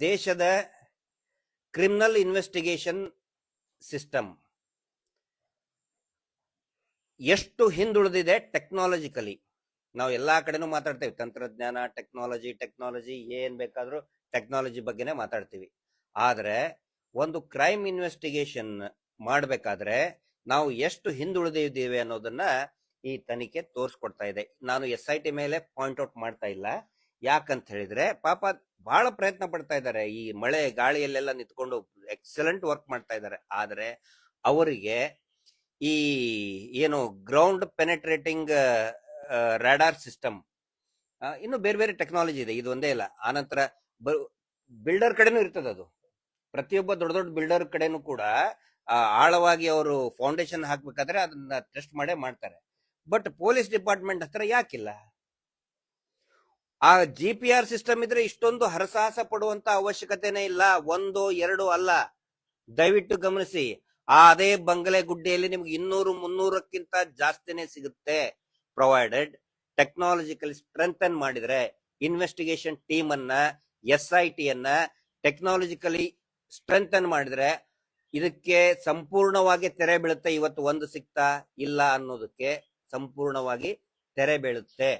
ದೇಶದ ಕ್ರಿಮಿನಲ್ ಇನ್ವೆಸ್ಟಿಗೇಷನ್ ಸಿಸ್ಟಮ್ ಎಷ್ಟು ಹಿಂದುಳಿದಿದೆ ಟೆಕ್ನಾಲಜಿಕಲಿ ನಾವು ಎಲ್ಲಾ ಕಡೆನೂ ಮಾತಾಡ್ತೇವೆ. ತಂತ್ರಜ್ಞಾನ ಟೆಕ್ನಾಲಜಿ ಟೆಕ್ನಾಲಜಿ ಏನ್ ಬೇಕಾದ್ರೂ ಟೆಕ್ನಾಲಜಿ ಬಗ್ಗೆನೇ ಮಾತಾಡ್ತೀವಿ. ಆದ್ರೆ ಒಂದು ಕ್ರೈಮ್ ಇನ್ವೆಸ್ಟಿಗೇಷನ್ ಮಾಡಬೇಕಾದ್ರೆ ನಾವು ಎಷ್ಟು ಹಿಂದುಳಿದಿದ್ದೇವೆ ಅನ್ನೋದನ್ನ ಈ ತನಿಖೆ ತೋರಿಸ್ಕೊಡ್ತಾ ಇದೆ. ನಾನು ಎಸ್ ಐ ಟಿ ಮೇಲೆ ಪಾಯಿಂಟ್ ಔಟ್ ಮಾಡ್ತಾ ಇಲ್ಲ. ಯಾಕಂತ ಹೇಳಿದ್ರೆ, ಪಾಪ ಬಹಳ ಪ್ರಯತ್ನ ಪಡ್ತಾ ಇದ್ದಾರೆ. ಈ ಮಳೆ ಗಾಳಿಯಲ್ಲೆಲ್ಲ ನಿಂತ್ಕೊಂಡು ಎಕ್ಸಲೆಂಟ್ ವರ್ಕ್ ಮಾಡ್ತಾ ಇದ್ದಾರೆ. ಆದ್ರೆ ಅವರಿಗೆ ಈ ಏನು ಗ್ರೌಂಡ್ ಪೆನೆಟ್ರೇಟಿಂಗ್ ರಾಡಾರ್ ಸಿಸ್ಟಮ್ ಇನ್ನು ಬೇರೆ ಬೇರೆ ಟೆಕ್ನಾಲಜಿ ಇದೆ. ಇದು ಒಂದೇ ಇಲ್ಲ. ಆನಂತರ ಬಿಲ್ಡರ್ ಕಡೆನೂ ಇರ್ತದೆ ಅದು. ಪ್ರತಿಯೊಬ್ಬ ದೊಡ್ಡ ದೊಡ್ಡ ಬಿಲ್ಡರ್ ಕಡೆನೂ ಕೂಡ ಆಳವಾಗಿ ಅವರು ಫೌಂಡೇಶನ್ ಹಾಕ್ಬೇಕಾದ್ರೆ ಅದನ್ನ ಟೆಸ್ಟ್ ಮಾಡೇ ಮಾಡ್ತಾರೆ. ಬಟ್ ಪೊಲೀಸ್ ಡಿಪಾರ್ಟ್ಮೆಂಟ್ ಹತ್ರ ಯಾಕಿಲ್ಲ? ಆ ಜಿ ಪಿ ಆರ್ ಸಿಸ್ಟಮ್ ಇದ್ರೆ ಇಷ್ಟೊಂದು ಹರಸಾಹಸ ಪಡುವಂತ ಅವಶ್ಯಕತೆನೇ ಇಲ್ಲ. ಒಂದು, ಎರಡು ಅಲ್ಲ. ದಯವಿಟ್ಟು ಗಮನಿಸಿ. ಆ ಅದೇ ಬಂಗಲೆ ಗುಡ್ಡೆಯಲ್ಲಿ ನಿಮ್ಗೆ ಇನ್ನೂರು, ಮುನ್ನೂರಕ್ಕಿಂತ ಜಾಸ್ತಿನೇ ಸಿಗುತ್ತೆ. ಪ್ರೊವೈಡೆಡ್ ಟೆಕ್ನಾಲಜಿಕಲಿ ಸ್ಟ್ರೆಂಥನ್ ಮಾಡಿದ್ರೆ ಇನ್ವೆಸ್ಟಿಗೇಷನ್ ಟೀಮ್ ಅನ್ನ ಎಸ್ ಐ ಟಿ ಅನ್ನ ಟೆಕ್ನಾಲಜಿಕಲಿ ಸ್ಟ್ರೆಂಥನ್ ಮಾಡಿದ್ರೆ ಇದಕ್ಕೆ ಸಂಪೂರ್ಣವಾಗಿ ತೆರೆ ಬೀಳುತ್ತೆ. ಇವತ್ತು ಒಂದು ಸಿಗ್ತಾ ಇಲ್ಲ ಅನ್ನೋದಕ್ಕೆ ಸಂಪೂರ್ಣವಾಗಿ ತೆರೆ ಬೀಳುತ್ತೆ.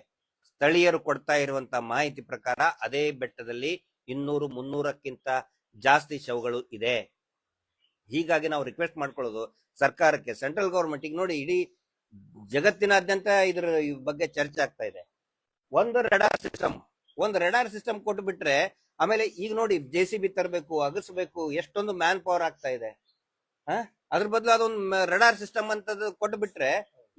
ಸ್ಥಳೀಯರು ಕೊಡ್ತಾ ಇರುವಂತ ಮಾಹಿತಿ ಪ್ರಕಾರ ಅದೇ ಬೆಟ್ಟದಲ್ಲಿ ಇನ್ನೂರು ಮುನ್ನೂರಕ್ಕಿಂತ ಜಾಸ್ತಿ ಶವಗಳು ಇದೆ. ಹೀಗಾಗಿ ನಾವು ರಿಕ್ವೆಸ್ಟ್ ಮಾಡ್ಕೊಳ್ಳೋದು ಸರ್ಕಾರಕ್ಕೆ ಸೆಂಟ್ರಲ್ ಗವರ್ಮೆಂಟ್ ಈಗ ನೋಡಿ ಇಡೀ ಜಗತ್ತಿನಾದ್ಯಂತ ಇದರ ಬಗ್ಗೆ ಚರ್ಚೆ ಆಗ್ತಾ ಇದೆ. ಒಂದು ರೆಡಾರ್ ಸಿಸ್ಟಮ್ ಒಂದು ರೆಡಾರ್ ಸಿಸ್ಟಮ್ ಕೊಟ್ಟು ಬಿಟ್ರೆ ಆಮೇಲೆ ಈಗ ನೋಡಿ ಜೆ ಸಿ ಬಿ ತರಬೇಕು, ಅಗಸ್ಬೇಕು, ಎಷ್ಟೊಂದು ಮ್ಯಾನ್ ಪವರ್ ಆಗ್ತಾ ಇದೆ? ಅದ್ರ ಬದಲು ಅದೊಂದು ರೆಡಾರ್ ಸಿಸ್ಟಮ್ ಅಂತದ್ದು ಕೊಟ್ಟು ಬಿಟ್ರೆ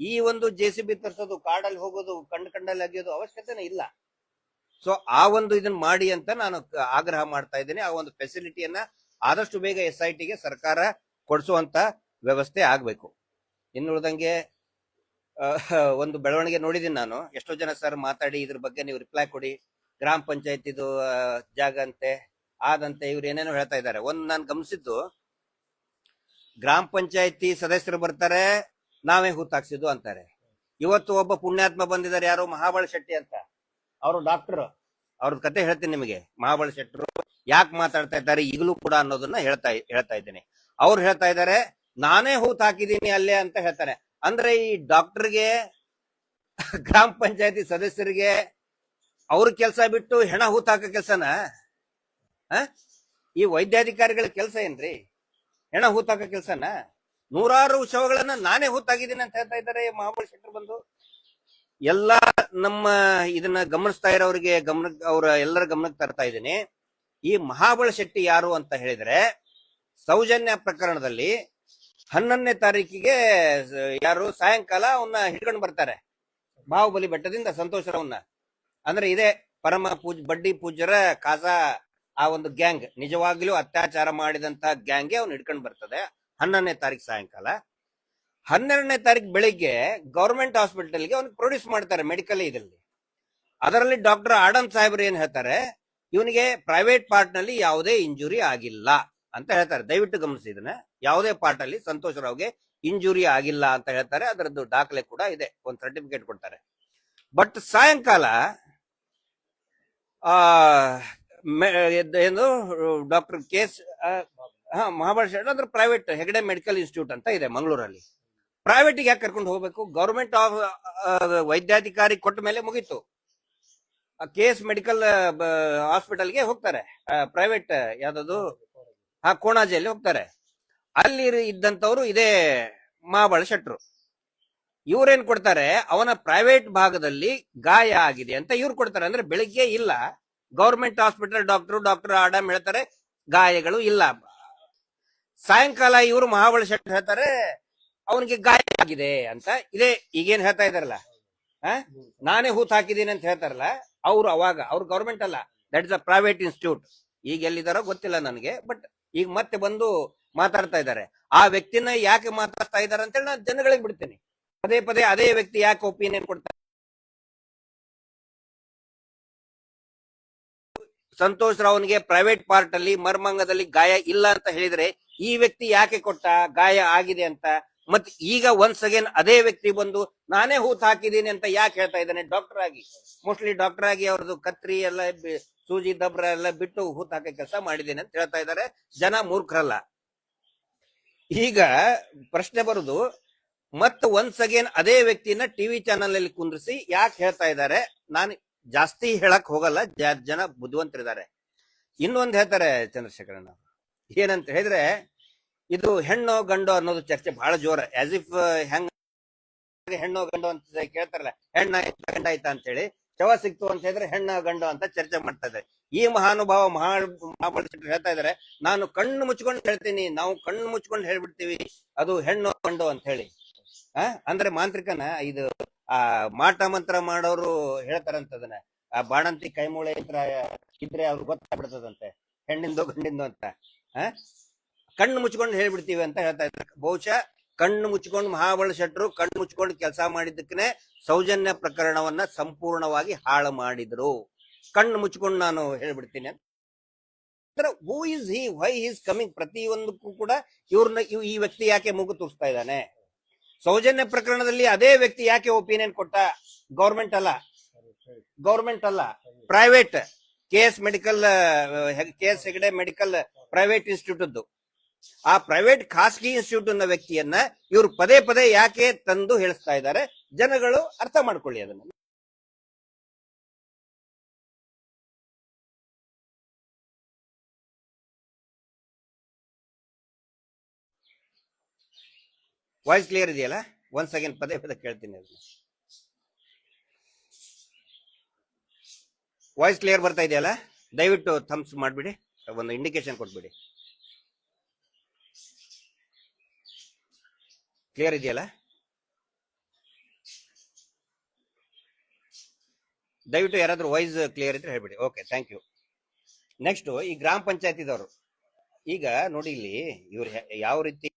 ಈ ಒಂದು ಜೆ ಸಿ ಬಿ ತರಿಸೋದು, ಕಾಡಲ್ಲಿ ಹೋಗೋದು, ಕಂಡ್ ಕಂಡಲ್ಲಿ ಅಗಿಯೋದು ಅವಶ್ಯಕತೆನೇ ಇಲ್ಲ. ಸೊ ಆ ಒಂದು ಇದನ್ನ ಮಾಡಿ ಅಂತ ನಾನು ಆಗ್ರಹ ಮಾಡ್ತಾ ಇದ್ದೀನಿ. ಆ ಒಂದು ಫೆಸಿಲಿಟಿಯನ್ನ ಆದಷ್ಟು ಬೇಗ ಎಸ್ ಐ ಟಿಗೆ ಸರ್ಕಾರ ಕೊಡಿಸುವಂತ ವ್ಯವಸ್ಥೆ ಆಗ್ಬೇಕು. ಇನ್ನುಳಿದಂಗೆ ಒಂದು ಬೆಳವಣಿಗೆ ನೋಡಿದ್ದೀನಿ ನಾನು. ಎಷ್ಟೋ ಜನ ಸರ್ ಮಾತಾಡಿ, ಇದ್ರ ಬಗ್ಗೆ ನೀವು ರಿಪ್ಲೈ ಕೊಡಿ. ಗ್ರಾಮ ಪಂಚಾಯತಿದು ಜಾಗ ಅಂತೆ, ಆದಂತೆ ಇವ್ರು ಏನೇನೋ ಹೇಳ್ತಾ ಇದ್ದಾರೆ. ಒಂದ್ ನಾನು ಗಮನಿಸಿದ್ದು, ಗ್ರಾಮ ಪಂಚಾಯತಿ ಸದಸ್ಯರು ಬರ್ತಾರೆ ನಾವೇ ಹೂತಾಕ್ಸಿದ್ದು ಅಂತಾರೆ. ಇವತ್ತು ಒಬ್ಬ ಪುಣ್ಯಾತ್ಮ ಬಂದಿದ್ದಾರೆ, ಯಾರು ಮಹಾಬಳ ಶೆಟ್ಟಿ ಅಂತ. ಅವರು ಡಾಕ್ಟರ್ ಅವ್ರ ಕತೆ ಹೇಳ್ತೀನಿ ನಿಮಗೆ. ಮಹಾಬಳ ಶೆಟ್ಟರು ಯಾಕೆ ಮಾತಾಡ್ತಾ ಇದ್ದಾರೆ ಈಗಲೂ ಕೂಡ ಅನ್ನೋದನ್ನ ಹೇಳ್ತಾ ಹೇಳ್ತಾ ಇದ್ದೀನಿ. ಅವ್ರು ಹೇಳ್ತಾ ಇದ್ದಾರೆ, ನಾನೇ ಹೂತ್ ಹಾಕಿದ್ದೀನಿ ಅಲ್ಲೇ ಅಂತ ಹೇಳ್ತಾರೆ. ಅಂದ್ರೆ ಈ ಡಾಕ್ಟರ್ಗೆ ಗ್ರಾಮ ಪಂಚಾಯತಿ ಸದಸ್ಯರಿಗೆ ಅವ್ರ ಕೆಲಸ ಬಿಟ್ಟು ಹೆಣ ಹೂತ್ ಹಾಕೋ ಕೆಲಸನ? ಈ ವೈದ್ಯಾಧಿಕಾರಿಗಳ ಕೆಲಸ ಏನ್ರಿ? ಹೆಣ ಹೂತ್ ಹಾಕೋ ಕೆಲಸನ? ನೂರಾರು ಶವಗಳನ್ನ ನಾನೇ ಹೊತ್ತಾಗಿದ್ದೀನಿ ಅಂತ ಹೇಳ್ತಾ ಇದ್ದಾರೆ ಮಹಾಬಲಿ ಶೆಟ್ಟರ್ ಬಂದು. ಎಲ್ಲಾ ನಮ್ಮ ಇದನ್ನ ಗಮನಿಸ್ತಾ ಇರೋರಿಗೆ ಗಮನ ಅವರ ಎಲ್ಲರ ಗಮನಕ್ಕೆ ತರ್ತಾ ಇದ್ದೀನಿ. ಈ ಮಹಾಬಲ ಶೆಟ್ಟಿ ಯಾರು ಅಂತ ಹೇಳಿದ್ರೆ ಸೌಜನ್ಯ ಪ್ರಕರಣದಲ್ಲಿ ಹನ್ನೊಂದನೇ ತಾರೀಕಿಗೆ ಯಾರು ಸಾಯಂಕಾಲ ಅವನ್ನ ಹಿಡ್ಕೊಂಡು ಬರ್ತಾರೆ. ಬಾಹುಬಲಿ ಬೆಟ್ಟದಿಂದ ಸಂತೋಷರವನ್ನ ಅಂದ್ರೆ ಇದೇ ಪರಮ ಪೂಜ್, ಬಡ್ಡಿ ಪೂಜ್ಯರ ಕಾಜಾ ಆ ಒಂದು ಗ್ಯಾಂಗ್. ನಿಜವಾಗ್ಲೂ ಅತ್ಯಾಚಾರ ಮಾಡಿದಂತ ಗ್ಯಾಂಗ್ಗೆ ಅವ್ನು ಹಿಡ್ಕೊಂಡು ಬರ್ತದೆ. ಹನ್ನೊಂದನೇ ತಾರೀಕು ಸಾಯಂಕಾಲ. ಹನ್ನೆರಡನೇ ತಾರೀಕು ಬೆಳಿಗ್ಗೆ ಗೌರ್ಮೆಂಟ್ ಹಾಸ್ಪಿಟಲ್ಗೆ ಅವ್ನಿಗೆ ಪ್ರೊಡ್ಯೂಸ್ ಮಾಡ್ತಾರೆ ಮೆಡಿಕಲ್ ಇದರಲ್ಲಿ. ಅದರಲ್ಲಿ ಡಾಕ್ಟರ್ ಆಡಮ್ ಸಾಹೇಬ್ರು ಏನ್ ಹೇಳ್ತಾರೆ? ಇವನಿಗೆ ಪ್ರೈವೇಟ್ ಪಾರ್ಟ್ನಲ್ಲಿ ಯಾವುದೇ ಇಂಜುರಿ ಆಗಿಲ್ಲ ಅಂತ ಹೇಳ್ತಾರೆ. ದಯವಿಟ್ಟು ಗಮನಿಸಿ ಯಾವುದೇ ಪಾರ್ಟ್ ಅಲ್ಲಿ ಸಂತೋಷ್ ರಾವ್ಗೆ ಇಂಜುರಿ ಆಗಿಲ್ಲ ಅಂತ ಹೇಳ್ತಾರೆ. ಅದರದ್ದು ದಾಖಲೆ ಕೂಡ ಇದೆ. ಒಂದು ಸರ್ಟಿಫಿಕೇಟ್ ಕೊಡ್ತಾರೆ. ಬಟ್ ಸಾಯಂಕಾಲ, ಆ ಏನು, ಡಾಕ್ಟರ್ ಕೇಸ್ ಹಾ ಮಹಾಬಳ ಶೆಟ್ಟಿ ಅಂದ್ರೆ ಪ್ರೈವೇಟ್ ಹೆಗಡೆ ಮೆಡಿಕಲ್ ಇನ್ಸ್ಟಿಟ್ಯೂಟ್ ಅಂತ ಇದೆ ಮಂಗಳೂರಲ್ಲಿ. ಪ್ರೈವೇಟಿಗೆ ಯಾಕೆ ಕರ್ಕೊಂಡು ಹೋಗ್ಬೇಕು? ಗೌರ್ಮೆಂಟ್ ಆಫ್ ವೈದ್ಯಾಧಿಕಾರಿ ಕೊಟ್ಟ ಮೇಲೆ ಮುಗೀತು. ಕೆ ಎಸ್ ಮೆಡಿಕಲ್ ಹಾಸ್ಪಿಟಲ್ಗೆ ಹೋಗ್ತಾರೆ. ಪ್ರೈವೇಟ್ ಯಾವ್ದದು? ಆ ಕೋಣಾಜಿಯಲ್ಲಿ ಹೋಗ್ತಾರೆ. ಅಲ್ಲಿ ಇದ್ದಂಥವ್ರು ಇದ್ದಂತವ್ರು ಇದೇ ಮಹಾಬಳ ಶೆಟ್ರು ಇವ್ರೇನ್ ಕೊಡ್ತಾರೆ? ಅವನ ಪ್ರೈವೇಟ್ ಭಾಗದಲ್ಲಿ ಗಾಯ ಆಗಿದೆ ಅಂತ ಇವ್ರು ಕೊಡ್ತಾರೆ. ಅಂದ್ರೆ ಬೆಳಿಗ್ಗೆ ಇಲ್ಲ. Government hospital doctor doctor Adam ಹೇಳ್ತಾರೆ, ಗಾಯಗಳು ಇಲ್ಲ. ಸಾಯಂಕಾಲ ಇವರು ಮಹಾಬಳ ಶೆಟ್ಟ ಹೇಳ್ತಾರೆ, ಅವನಿಗೆ ಗಾಯ ಆಗಿದೆ ಅಂತ. ಇದೇ ಈಗೇನ್ ಹೇಳ್ತಾ ಇದಾರಲ್ಲ? ನಾನೇ ಹೂತ್ ಹಾಕಿದ್ದೀನಿ ಅಂತ ಹೇಳ್ತಾರಲ್ಲ, ಅವ್ರು ಅವಾಗ, ಅವ್ರು ಗೌರ್ಮೆಂಟ್ ಅಲ್ಲ. That is a private institute ಈಗ ಎಲ್ಲಿದಾರೋ ಗೊತ್ತಿಲ್ಲ ನನಗೆ ಬಟ್ ಈಗ ಮತ್ತೆ ಬಂದು ಮಾತಾಡ್ತಾ ಇದ್ದಾರೆ. ಆ ವ್ಯಕ್ತಿನ ಯಾಕೆ ಮಾತಾಡ್ತಾ ಇದ್ದಾರೆ ಅಂತೇಳಿ ನಾನು ಜನಗಳಿಗೆ ಬಿಡ್ತೇನೆ. ಪದೇ ಪದೇ ಅದೇ ವ್ಯಕ್ತಿ ಯಾಕೆ ಒಪಿನಿಯನ್ ಕೊಡ್ತಾರೆ ಸಂತೋಷ್ ರಾವ್ನಿಗೆ ಪ್ರೈವೇಟ್ ಪಾರ್ಟ್ ಅಲ್ಲಿ ಮರ್ಮಂಗದಲ್ಲಿ ಗಾಯ ಇಲ್ಲ ಅಂತ ಹೇಳಿದ್ರೆ ಈ ವ್ಯಕ್ತಿ ಯಾಕೆ ಕೊಟ್ಟ, ಗಾಯ ಆಗಿದೆ ಅಂತ. ಮತ್ ಈಗ ಒನ್ಸ್ ಅಗೇನ್ ಅದೇ ವ್ಯಕ್ತಿ ಬಂದು, ನಾನೇ ಹೂತ್ ಹಾಕಿದ್ದೀನಿ ಅಂತ ಯಾಕೆ ಹೇಳ್ತಾ ಇದ್ದಾನೆ? ಡಾಕ್ಟರ್ ಆಗಿ. ಮೋಸ್ಟ್ಲಿ ಡಾಕ್ಟರ್ ಆಗಿ ಅವ್ರದ್ದು ಕತ್ರಿ ಎಲ್ಲ ಸೂಜಿ, ದಬ್ರ ಎಲ್ಲ ಬಿಟ್ಟು ಹೂತ್ ಹಾಕೋ ಕೆಲಸ ಮಾಡಿದ್ದೀನಿ ಅಂತ ಹೇಳ್ತಾ ಇದ್ದಾರೆ. ಜನ ಮೂರ್ಖರಲ್ಲ. ಈಗ ಪ್ರಶ್ನೆ ಬರುದು, ಮತ್ ಒನ್ಸ್ ಅಗೇನ್ ಅದೇ ವ್ಯಕ್ತಿನ ಟಿವಿ ಚಾನಲ್ ಅಲ್ಲಿ ಕುಂದ್ರಿಸಿ ಯಾಕೆ ಹೇಳ್ತಾ ಇದ್ದಾರೆ? ನಾನು ಜಾಸ್ತಿ ಹೇಳಕ್ ಹೋಗಲ್ಲ ಜನ ಬುದ್ಧಿವಂತರಿದ್ದಾರೆ. ಇನ್ನೊಂದ್ ಹೇಳ್ತಾರೆ ಚಂದ್ರಶೇಖರಣ್ಣ ಏನಂತ ಹೇಳಿದ್ರೆ ಇದು ಹೆಣ್ಣು ಗಂಡು ಅನ್ನೋದು ಚರ್ಚೆ ಬಹಳ ಜೋರ. ಆಸ್ ಇಫ್ ಹೆಂಗ್ ಹೆಣ್ಣು ಗಂಡು ಅಂತ ಕೇಳ್ತಾರಲ್ಲ, ಹೆಣ್ಣ ಗಂಡ ಆಯ್ತಾ ಅಂತ ಹೇಳಿ ಶವ ಸಿಕ್ತು ಅಂತ ಹೇಳಿದ್ರೆ ಹೆಣ್ಣು ಗಂಡು ಅಂತ ಚರ್ಚೆ ಮಾಡ್ತಾ ಇದ್ದಾರೆ. ಈ ಮಹಾನುಭಾವ ಮಹಾ ಹೇಳ್ತಾ ಇದಾರೆ ನಾನು ಕಣ್ಣು ಮುಚ್ಕೊಂಡು ಹೇಳ್ತೀನಿ, ನಾವು ಕಣ್ಣು ಮುಚ್ಕೊಂಡು ಹೇಳ್ಬಿಡ್ತೀವಿ, ಅದು ಹೆಣ್ಣು ಗಂಡು ಅಂತ ಹೇಳಿ. ಆ, ಅಂದ್ರೆ ಮಾಂತ್ರಿಕನ ಇದು, ಆ, ಮಾಟ ಮಂತ್ರ ಮಾಡೋರು ಹೇಳ್ತಾರಂತದನ್ನ. ಆ, ಬಾಣಂತಿ ಕೈಮೂಳೆ ಇದ್ರ, ಇದ್ರೆ ಅವ್ರು ಗೊತ್ತಾಗ್ಬಿಡ್ತದಂತೆ, ಹೆಣ್ಣಿಂದು ಗಂಡಿಂದು ಅಂತ. ಆ? ಕಣ್ಣು ಮುಚ್ಕೊಂಡು ಹೇಳ್ಬಿಡ್ತೀವಿ ಅಂತ ಹೇಳ್ತಾ ಇದ್ದಾರೆ. ಬಹುಶಃ ಕಣ್ಣು ಮುಚ್ಕೊಂಡು ಮಹಾಬಲ ಶೆಟ್ಟರು ಕಣ್ಣು ಮುಚ್ಕೊಂಡು ಕೆಲಸ ಮಾಡಿದ್ದಕ್ಕೆ ಸೌಜನ್ಯ ಪ್ರಕರಣವನ್ನ ಸಂಪೂರ್ಣವಾಗಿ ಹಾಳು ಮಾಡಿದ್ರು. ಕಣ್ಣು ಮುಚ್ಕೊಂಡು ನಾನು ಹೇಳ್ಬಿಡ್ತೀನಿ who is he why is coming ಪ್ರತಿಯೊಂದಕ್ಕೂ ಕೂಡ ಇವ್ರನ್ನ ಇವ್- ಈ ವ್ಯಕ್ತಿ ಯಾಕೆ ಮೂಗು ತೋರಿಸ್ತಾ ಇದ್ದಾನೆ? ಸೌಜನ್ಯ ಪ್ರಕರಣದಲ್ಲಿ ಅದೇ ವ್ಯಕ್ತಿ ಯಾಕೆ ಒಪಿನಿಯನ್ ಕೊಟ್ಟ? ಗೌರ್ಮೆಂಟ್ ಅಲ್ಲ. ಗೌರ್ಮೆಂಟ್ ಅಲ್ಲ. Private K S medical K S Hegde medical private institute ಆ ಪ್ರೈವೇಟ್ ಖಾಸಗಿ ಇನ್ಸ್ಟಿಟ್ಯೂಟ್ ಅನ್ನೋ ವ್ಯಕ್ತಿಯನ್ನ ಇವರು ಪದೇ ಪದೇ ಯಾಕೆ ತಂದು ಹೇಳಿಸ್ತಾ ಇದ್ದಾರೆ, ಜನಗಳು ಅರ್ಥ ಮಾಡ್ಕೊಳ್ಳಿ ಅದನ್ನ. ವಾಯ್ಸ್ ಕ್ಲಿಯರ್ ಇದೆಯಲ್ಲ? ಒನ್ಸ್ ಅಗೇನ್ ಪದೇ ಪದೇ ಕೇಳ್ತೀನಿ ಅದನ್ನ. ವಾಯ್ಸ್ ಕ್ಲಿಯರ್ ಬರ್ತಾ ಇದೆಯಲ್ಲ? ದಯವಿಟ್ಟು ಥಮ್ಸ್ ಮಾಡಿಬಿಡಿ, ಒಂದು ಇಂಡಿಕೇಶನ್ ಕೊಟ್ಬಿಡಿ. ಕ್ಲಿಯರ್ ಇದೆಯಲ್ಲ? ದಯವಿಟ್ಟು ಯಾರಾದರೂ ವಾಯ್ಸ್ ಕ್ಲಿಯರ್ ಇದ್ರೆ ಹೇಳ್ಬಿಡಿ. ಓಕೆ ಥ್ಯಾಂಕ್ ಯು ನೆಕ್ಸ್ಟ್ ಈ ಗ್ರಾಮ ಪಂಚಾಯತಿದವರು. ಈಗ ನೋಡಿ ಇಲ್ಲಿ ಇವ್ರು ಯಾವ ರೀತಿ